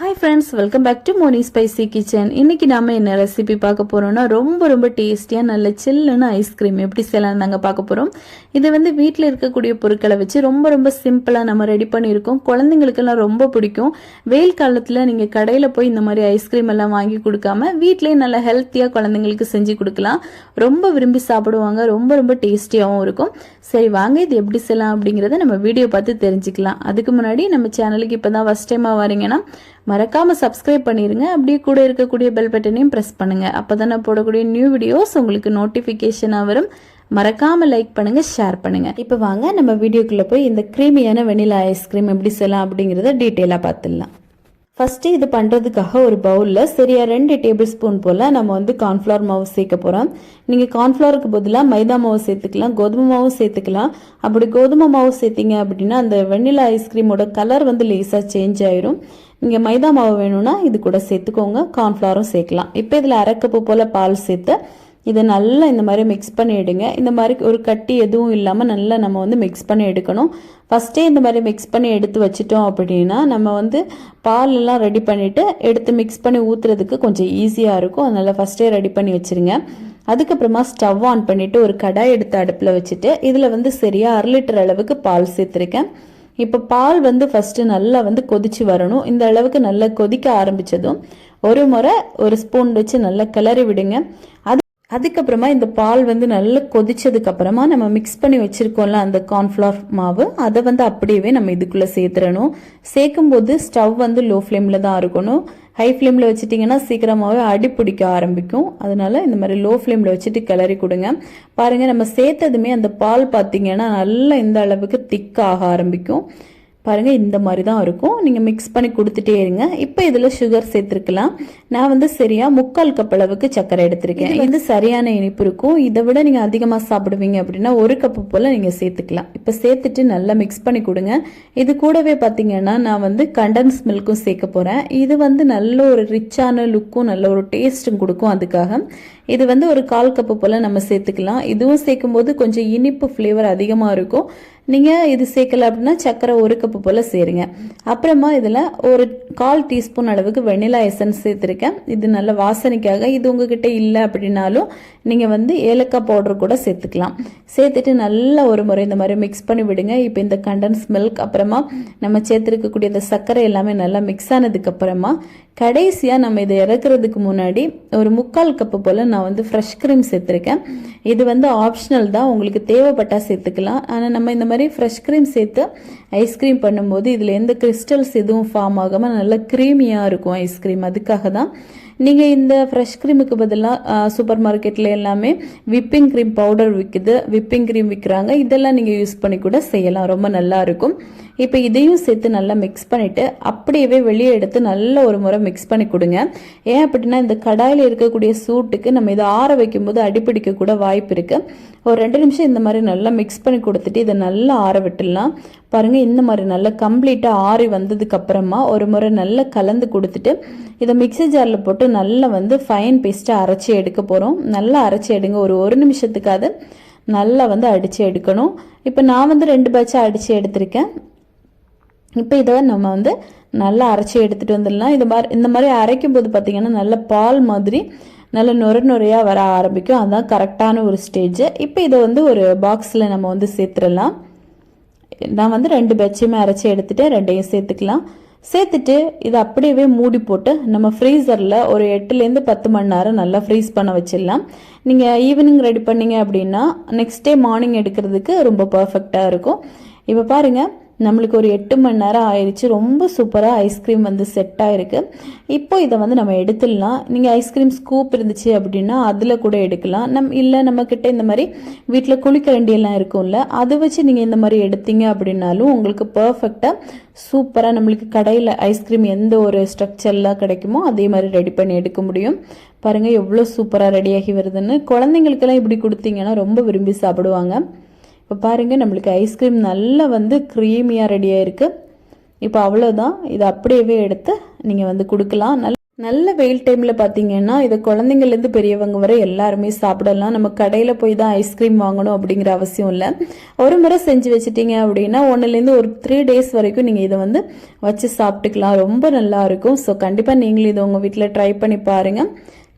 Hi friends welcome back to Moni spicy kitchen இன்னைக்கு நாம என்ன ரெசிபி பார்க்க போறோம்னா ரொம்ப ரொம்ப டேஸ்டியாக நல்ல சில்லுன்னு ஐஸ்கிரீம் எப்படி செய்யலாம் நாங்கள் பார்க்க போகிறோம் இது வந்து வீட்டில் இருக்கக்கூடிய பொருட்களை வச்சு ரொம்ப ரொம்ப சிம்பிளாக நம்ம ரெடி பண்ணியிருக்கோம். குழந்தைங்களுக்கெல்லாம் ரொம்ப பிடிக்கும். வெயில் காலத்தில் நீங்கள் கடையில் போய் இந்த மாதிரி ஐஸ்கிரீம் எல்லாம் வாங்கி கொடுக்காம வீட்டிலே நல்ல ஹெல்த்தியாக குழந்தைங்களுக்கு செஞ்சு கொடுக்கலாம். ரொம்ப விரும்பி சாப்பிடுவாங்க. ரொம்ப ரொம்ப டேஸ்டியாகவும் இருக்கும். சரி வாங்க இது எப்படி செய்யலாம் அப்படிங்கிறத நம்ம வீடியோ பார்த்து தெரிஞ்சுக்கலாம். அதுக்கு முன்னாடி நம்ம சேனலுக்கு இப்போ தான் ஃபஸ்ட் டைமாக வரீங்கன்னா மறக்காமல் சப்ஸ்கிரைப் பண்ணிடுங்க அப்படியே கூட இருக்கக்கூடிய பெல் பட்டனையும் ப்ரெஸ் பண்ணுங்கள் அப்போ தான் நான் போடக்கூடிய நியூ வீடியோஸ் உங்களுக்கு நோட்டிஃபிகேஷனாக வரும். மறக்காமல் லைக் பண்ணுங்கள் ஷேர் பண்ணுங்கள் இப்போ வாங்க நம்ம வீடியோக்குள்ளே போய் இந்த க்ரீமியான வெனிலா ஐஸ்கிரீம் எப்படி செய்யலாம் அப்படிங்கிறத டீட்டெயிலாக பார்த்துடலாம். ஃபஸ்ட்டு இது பண்ணுறதுக்காக ஒரு பவுலில் சரியாக ரெண்டு டேபிள் ஸ்பூன் போல் நம்ம வந்து கார்ன்ஃப்ளவர் மாவு சேர்க்க போகிறோம் நீங்கள் கார்ன்ஃப்ளவருக்கு பதிலாக மைதா மாவு சேர்த்துக்கலாம் கோதுமை மாவு சேர்த்துக்கலாம். அப்படி கோதுமை மாவு சேர்த்திங்க அப்படின்னா அந்த வெண்ணிலா ஐஸ்கிரீமோட கலர் வந்து லேசாக சேஞ்ச் ஆயிரும். நீங்கள் மைதா மாவு வேணும்னா இது கூட சேர்த்துக்கோங்க. கார்ன்ஃப்ளவரும் சேர்க்கலாம். இப்போ இதில் அரைக்கப்பு போல் பால் சேர்த்து இதை நல்லா இந்த மாதிரி மிக்ஸ் பண்ணிவிடுங்க இந்த மாதிரி ஒரு கட்டி எதுவும் இல்லாமல் நல்லா நம்ம வந்து மிக்ஸ் பண்ணி எடுக்கணும். ஃபஸ்ட்டே இந்த மாதிரி மிக்ஸ் பண்ணி எடுத்து வச்சிட்டோம் அப்படின்னா நம்ம வந்து பால் எல்லாம் ரெடி பண்ணிவிட்டு எடுத்து மிக்ஸ் பண்ணி ஊற்றுறதுக்கு கொஞ்சம் ஈஸியாக இருக்கும். அதனால் ஃபஸ்ட்டே ரெடி பண்ணி வச்சுருங்க. அதுக்கப்புறமா ஸ்டவ் ஆன் பண்ணிவிட்டு ஒரு கடாய் எடுத்து அடுப்பில் வச்சுட்டு இதில் வந்து சரியாக அரை லிட்டர் அளவுக்கு பால் சேர்த்துருக்கேன். இப்போ பால் வந்து ஃபஸ்ட்டு நல்லா வந்து கொதிச்சு வரணும். இந்த அளவுக்கு நல்லா கொதிக்க ஆரம்பித்ததும் ஒரு முறை ஒரு ஸ்பூன் வச்சு நல்லா கிளறி விடுங்க. அது அதுக்கப்புறமா இந்த பால் வந்து நல்லா கொதிச்சதுக்கப்புறமா நம்ம மிக்ஸ் பண்ணி வச்சுருக்கோம்ல அந்த கார்ன்ஃப்ளவர் மாவு அதை வந்து அப்படியே நம்ம இதுக்குள்ளே சேர்த்துறணும். சேர்க்கும் போது ஸ்டவ் வந்து லோ ஃப்ளேமில் தான் இருக்கணும் ஹை ஃப்ளேமில் வச்சுட்டிங்கன்னா சீக்கிரமாகவே அடி பிடிக்க ஆரம்பிக்கும். அதனால் இந்த மாதிரி லோ ஃப்ளேமில் வச்சுட்டு கிளறி கொடுங்க. பாருங்கள் நம்ம சேர்த்ததுமே அந்த பால் பார்த்தீங்கன்னா நல்லா இந்த அளவுக்கு திக்காக ஆரம்பிக்கும். பாருங்கள் இந்த மாதிரி தான் இருக்கும். நீங்கள் மிக்ஸ் பண்ணி கொடுத்துட்டே இருங்க. இப்போ இதில் சுகர் சேர்த்துருக்கலாம். நான் வந்து சரியாக முக்கால் கப் அளவுக்கு சர்க்கரை எடுத்திருக்கேன். இது சரியான இனிப்பு இருக்கும். இதை விட நீங்கள் அதிகமாக சாப்பிடுவீங்க அப்படின்னா ஒரு கப்பு போல் நீங்கள் சேர்த்துக்கலாம். இப்போ சேர்த்துட்டு நல்லா மிக்ஸ் பண்ணி கொடுங்க. இது கூடவே பார்த்தீங்கன்னா நான் வந்து கண்டன்ஸ் மில்க்கும் சேர்க்க போகிறேன் இது வந்து நல்ல ஒரு ரிச்சான லுக்கும் நல்ல ஒரு டேஸ்ட்டும் கொடுக்கும் அதுக்காக. இது வந்து ஒரு கால் கப்பு போல் நம்ம சேர்த்துக்கலாம். இதுவும் சேர்க்கும்போது கொஞ்சம் இனிப்பு ஃப்ளேவர் அதிகமாக இருக்கும். நீங்கள் இது சேர்க்கல அப்படின்னா சர்க்கரை ஒரு கப்பு போல் சேருங்க. அப்புறமா இதில் ஒரு கால் டீஸ்பூன் அளவுக்கு வெண்ணிலா எசன்ஸ் சேர்த்துருக்கேன். இது நல்ல வாசனைக்காக. இது உங்ககிட்ட இல்லை அப்படின்னாலும் நீங்கள் வந்து ஏலக்காய் பவுடர் கூட சேர்த்துக்கலாம். சேர்த்துட்டு நல்லா ஒரு முறை இந்த மாதிரி மிக்ஸ் பண்ணி விடுங்க. இப்போ இந்த கண்டன்ஸ் மில்க் அப்புறமா நம்ம சேர்த்துருக்கக்கூடிய இந்த சர்க்கரை எல்லாமே நல்லா மிக்ஸ் ஆனதுக்கப்புறமா கடைசியாக நம்ம இதை இறக்குறதுக்கு முன்னாடி ஒரு முக்கால் கப்பு போல் நான் வந்து ஃப்ரெஷ் க்ரீம் சேர்த்துருக்கேன். இது வந்து ஆப்ஷனல் தான். உங்களுக்கு தேவைப்பட்டால் சேர்த்துக்கலாம். ஆனால் நம்ம இந்த மாதிரி ஃப்ரெஷ் க்ரீம் சேர்த்து ஐஸ்கிரீம் பண்ணும்போது இதில் எந்த கிறிஸ்டல்ஸ் எதுவும் ஃபார்ம் ஆகாமல் நல்லா க்ரீமியாக இருக்கும் ஐஸ்கிரீம் அதுக்காக தான். நீங்கள் இந்த ஃப்ரெஷ் க்ரீமுக்கு பதிலாக சூப்பர் மார்க்கெட்டில் எல்லாமே விப்பிங் க்ரீம் பவுடர் விற்குது விப்பிங் க்ரீம் விற்கிறாங்க இதெல்லாம் நீங்கள் யூஸ் பண்ணி கூட செய்யலாம். ரொம்ப நல்லா இருக்கும். இப்போ இதையும் சேர்த்து நல்லா மிக்ஸ் பண்ணிவிட்டு அப்படியே வெளியே எடுத்து நல்ல ஒரு முறை மிக்ஸ் பண்ணி கொடுங்க. ஏன் அப்படின்னா இந்த கடாயில் இருக்கக்கூடிய சூட்டுக்கு நம்ம இதை ஆற வைக்கும்போது அடிப்பிடிக்க கூட வாய்ப்பு இருக்குது ஒரு ரெண்டு நிமிஷம் இந்த மாதிரி நல்லா மிக்ஸ் பண்ணி கொடுத்துட்டு இதை நல்லா ஆற விட்டுடலாம். பாருங்கள் இந்த மாதிரி நல்லா கம்ப்ளீட்டாக ஆறி வந்ததுக்கப்புறமா ஒரு முறை நல்லா கலந்து கொடுத்துட்டு இதை மிக்ஸி ஜாரில் போட்டு நல்லா வந்து ஃபைன் பேஸ்ட்டாக அரைச்சி எடுக்க போகிறோம் நல்லா அரைச்சி எடுங்க. ஒரு ஒரு நிமிஷத்துக்காவது நல்லா வந்து அடித்து எடுக்கணும். இப்போ நான் வந்து ரெண்டு பேட்சாக அடித்து எடுத்திருக்கேன். இப்போ இதை நம்ம வந்து நல்லா அரைச்சி எடுத்துகிட்டு வந்துடலாம். இது மாதிரி இந்த மாதிரி அரைக்கும் போது பார்த்திங்கன்னா நல்ல பால் மாதிரி நல்ல நுர நுரையாக வர ஆரம்பிக்கும். அதுதான் கரெக்டான ஒரு ஸ்டேஜ் இப்போ இதை வந்து ஒரு பாக்ஸில் நம்ம வந்து சேர்த்துடலாம். நான் வந்து ரெண்டு பேட்சையுமே அரைச்சி எடுத்துகிட்டு ரெண்டையும் சேர்த்துக்கலாம். சேர்த்துட்டு இதை அப்படியே மூடி போட்டு நம்ம ஃப்ரீசரில் ஒரு எட்டுலேருந்து பத்து மணி நேரம் நல்லா ஃப்ரீஸ் பண்ண வச்சிடலாம். நீங்கள் ஈவினிங் ரெடி பண்ணீங்க அப்படின்னா நெக்ஸ்ட் டே மார்னிங் எடுக்கிறதுக்கு ரொம்ப பர்ஃபெக்டாக இருக்கும். இப்போ பாருங்கள் நம்மளுக்கு ஒரு எட்டு மணி நேரம் ஆயிடுச்சு ரொம்ப சூப்பராக ஐஸ்கிரீம் வந்து செட் ஆகிருக்கு இப்போ இதை வந்து நம்ம எடுத்துடலாம். நீங்கள் ஐஸ்கிரீம் ஸ்கூப் இருந்துச்சு அப்படின்னா அதில் கூட எடுக்கலாம். நம் இல்லை நம்மக்கிட்ட இந்த மாதிரி வீட்டில் குளிக்கரண்டியெல்லாம் இருக்கும்ல அதை வச்சு நீங்கள் இந்த மாதிரி எடுத்தீங்க அப்படின்னாலும் உங்களுக்கு பர்ஃபெக்டாக சூப்பராக நம்மளுக்கு கடையில் ஐஸ்கிரீம் எந்த ஒரு ஸ்ட்ரக்சர்லாம் கிடைக்குமோ அதே மாதிரி ரெடி பண்ணி எடுக்க முடியும். பாருங்கள் எவ்வளோ சூப்பராக ரெடியாகி வருதுன்னு. குழந்தைங்களுக்கெல்லாம் இப்படி கொடுத்தீங்கன்னா ரொம்ப விரும்பி சாப்பிடுவாங்க. இப்போ பாருங்கள் நம்மளுக்கு ஐஸ்கிரீம் நல்லா வந்து க்ரீமியாக ரெடியாக இருக்குது இப்போ அவ்வளோதான் இதை அப்படியே எடுத்து நீங்கள் வந்து கொடுக்கலாம். நல்ல நல்ல வெயில் டைமில் பார்த்தீங்கன்னா இதை குழந்தைங்கள்லேருந்து பெரியவங்க வரை எல்லாருமே சாப்பிடலாம். நம்ம கடையில் போய் தான் ஐஸ்கிரீம் வாங்கணும் அப்படிங்கிற அவசியம் இல்லை. ஒரு முறை செஞ்சு வச்சுட்டீங்க அப்படின்னா ஒன்றுலேருந்து ஒரு த்ரீ டேஸ் வரைக்கும் நீங்கள் இதை வந்து வச்சு சாப்பிட்டுக்கலாம். ரொம்ப நல்லா இருக்கும். ஸோ கண்டிப்பாக நீங்களும் இதை உங்கள் வீட்டில் ட்ரை பண்ணி பாருங்கள்